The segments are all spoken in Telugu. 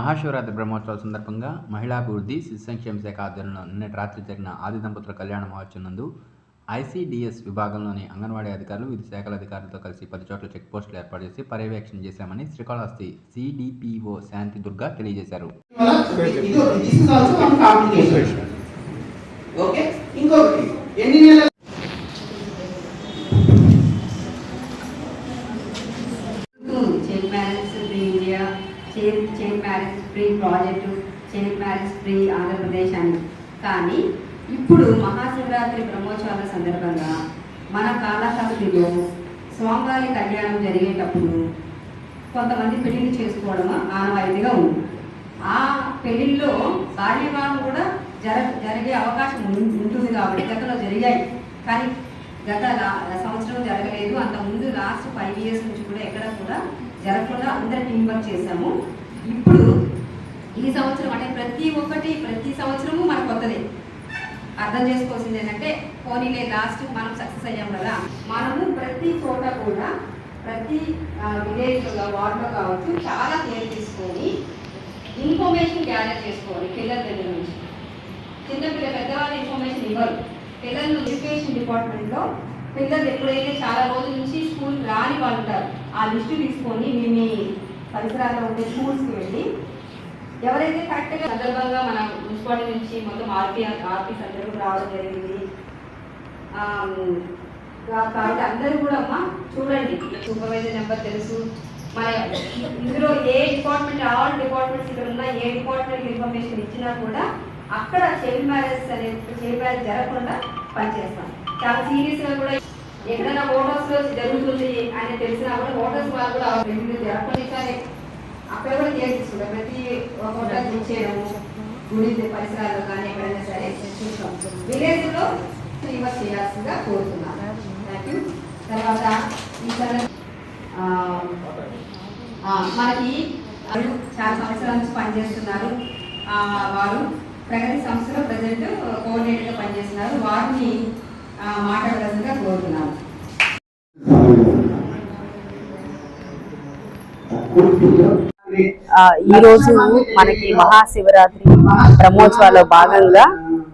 మహాశివరాత్రి బ్రహ్మోత్సవాల సందర్భంగా మహిళాభివృద్ధి శిశు సంక్షేమ శాఖ ఆధ్వర్యంలో నిన్నటి రాత్రి జరిగిన ఆది దంపతుల కళ్యాణ మహోత్సవం నందు ఐసీడీఎస్ విభాగంలోని అంగన్వాడీ అధికారులు వివిధ శాఖల అధికారులతో కలిసి పది చోట్ల చెక్ పోస్టులు ఏర్పాటు చేసి పర్యవేక్షణ చేశామని శ్రీకాళహస్తి సిడిపిఓ శాంతి దుర్గా తెలియజేశారు. ఓకే ఇంకొకటి ఎన్ని నెలలు child marriage free India child child marriage free project child marriage free Andhra Pradesh అని. కానీ ఇప్పుడు మహాశివరాత్రి బ్రహ్మోత్సవాల సందర్భంగా మన కాళహస్తిలో స్వామివారి కళ్యాణం జరిగేటప్పుడు కొంతమంది పెళ్ళిళ్ళు చేసుకోవడం ఆనవాయితీగా ఉంది. ఆ పెళ్ళిల్లో బాల్యవాహం కూడా జర జరిగే అవకాశం ఉంటుంది కాబట్టి గతంలో జరిగాయి. కానీ గత సంవత్సరం జరగలేదు. అంత ముందు లాస్ట్ ఫైవ్ ఇయర్స్ నుంచి కూడా ఎక్కడ కూడా జరగకుండా అందరూ టీం వర్క్ చేశాము. ఇప్పుడు ఈ సంవత్సరం అంటే ప్రతి ఒక్కటి ప్రతి సంవత్సరము మన కొత్తదే. అర్థం చేసుకోవాల్సింది ఏంటంటే పోనీలే లాస్ట్ మనం సక్సెస్ అయ్యాం కదా మనము ప్రతి చోట కూడా ప్రతి విలేజ్లో వార్డులో కావచ్చు చాలా కేర్ తీసుకొని ఇన్ఫర్మేషన్ గ్యాదర్ చేసుకోవాలి పిల్లల దగ్గర నుంచి. చిన్నపిల్ల పెద్దవాళ్ళు ఇన్ఫర్మేషన్ ఇవ్వరు. పిల్లలు ఎడ్యుకేషన్ డిపార్ట్మెంట్లో పిల్లలు ఎప్పుడైతే చాలా రోజుల నుంచి స్కూల్ రాని వాళ్ళు ఉంటారు ఆ లిస్టు తీసుకొని మీ మీ పరిసరాల్లో ఉండే స్కూల్స్కి వెళ్ళి ఎవరైతే కరెక్ట్గా సందర్భంగా మన మున్సిపాలిటీ నుంచి మొత్తం ఆర్పీ ఆర్పీస్ అందరూ రావడం జరిగింది. కాబట్టి అందరూ కూడా అమ్మ చూడండి. సూపర్వైజర్ నెంబర్ తెలుసు. మన ఇందులో ఏ డిపార్ట్మెంట్ ఆల్ డిపార్ట్మెంట్స్ ఇక్కడ ఉన్న ఏ డిపార్ట్మెంట్ ఇన్ఫర్మేషన్ ఇచ్చినా కూడా అక్కడ చైల్డ్ మ్యారేజ్ అనేది చైల్డ్ మ్యారేజ్ జరగకుండా పనిచేస్తాం. చాలా సీరియస్గా కూడా ఎక్కడైనా హోటల్స్లో జరుగుతుంది అని తెలిసినా కూడా హోటల్స్ వాళ్ళు కూడా పెళ్ళి సరే అక్కడ కూడా కేర్ తీసుకుంటాం ప్రతి హోటల్ ఇచ్చేయడము గుడి పరిసరాల్లో కానీ ఎక్కడైనా సరే చూస్తాం. విలేజ్లో రివర్స్ చేయాల్సిందిగా కోరుతున్నాను. థ్యాంక్ యూ తర్వాత ఈ మనకి చాలా సంవత్సరాల నుంచి పనిచేస్తున్నారు. వారు ప్రగతి సంస్థలో ప్రజెంట్ కోఆర్డినేటర్గా పనిచేస్తున్నారు. వారిని మాట్లాడవలసిందిగా కోరుతున్నాను ఆ, ఈ రోజు మనకి మహాశివరాత్రి బ్రహ్మోత్సవాల్లో భాగంగా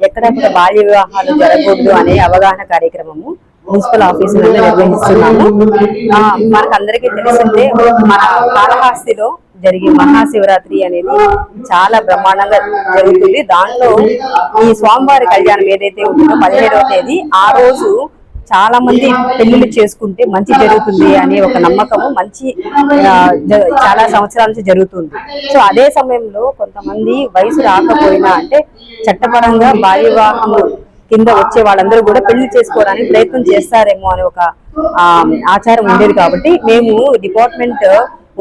ఎక్కడెక్కడ బాల్య వివాహాలు జరగకూడదు అనే అవగాహన కార్యక్రమము మున్సిపల్ ఆఫీసులలో నిర్వహిస్తున్నాము. ఆ, మనకందరికీ తెలిసిందే మన కాళహస్తిలో జరిగే మహాశివరాత్రి అనేది చాలా బ్రహ్మాండంగా జరుగుతుంది. దాంట్లో ఈ స్వామివారి కళ్యాణం ఏదైతే ఉంటుందో పదిహేడవ తేదీ ఆ రోజు చాలా మంది పెళ్ళిళ్ళు చేసుకుంటే మంచి జరుగుతుంది అనే ఒక నమ్మకము మంచి చాలా సంవత్సరాల నుంచి జరుగుతుంది. సో అదే సమయంలో కొంతమంది వయసు రాకపోయినా అంటే చట్టపరంగా బాల్య వివాహం కింద వచ్చే వాళ్ళందరూ కూడా పెళ్ళి చేసుకోవడానికి ప్రయత్నం చేస్తారేమో అనే ఒక ఆచారం ఉండేది కాబట్టి మేము department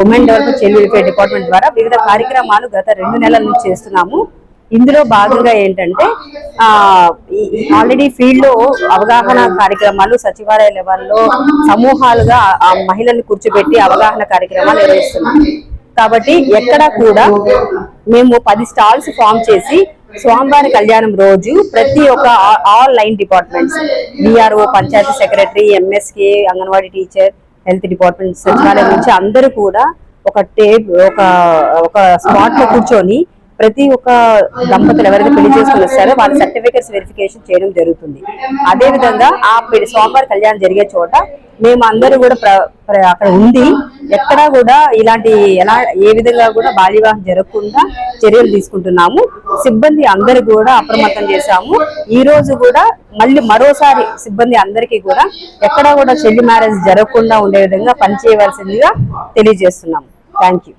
women development child welfare department ద్వారా వివిధ కార్యక్రమాలు గత రెండు నెలల నుంచి చేస్తున్నాము. ఇందులో భాగంగా ఏంటంటే ఆల్రెడీ ఫీల్డ్లో అవగాహన కార్యక్రమాలు సచివాలయ లెవెల్లో సమూహాలుగా మహిళల్ని కూర్చోబెట్టి అవగాహన కార్యక్రమాలు నిర్వహిస్తున్నాం కాబట్టి ఎక్కడ కూడా మేము పది స్టాల్స్ ఫామ్ చేసి స్వామివారి కళ్యాణం రోజు ప్రతి ఒక్క all line departments VRO panchayat secretary MSK anganwadi teacher health department సచివాలయం నుంచి అందరూ కూడా ఒక టేబ్ ఒక ఒక స్పాట్లో కూర్చొని ప్రతి ఒక్క దంపతులు ఎవరైతే పెళ్ళి చేసుకుని వస్తారో వాళ్ళ సర్టిఫికేట్స్ వెరిఫికేషన్ చేయడం జరుగుతుంది. అదే విధంగా ఆ స్వామివారి కళ్యాణం జరిగే చోట మేము అందరూ కూడా ప్ర- అక్కడ ఉండి ఎక్కడా కూడా ఇలాంటి ఎలా ఏ విధంగా కూడా బాల్య వివాహం జరగకుండా చర్యలు తీసుకుంటున్నాము. సిబ్బంది అందరు కూడా అప్రమత్తం చేశాము. ఈ రోజు కూడా మళ్ళీ మరోసారి సిబ్బంది అందరికీ కూడా ఎక్కడా కూడా చెల్లి మ్యారేజ్ జరగకుండా ఉండే విధంగా పనిచేయవలసిందిగా తెలియజేస్తున్నాము. Thank you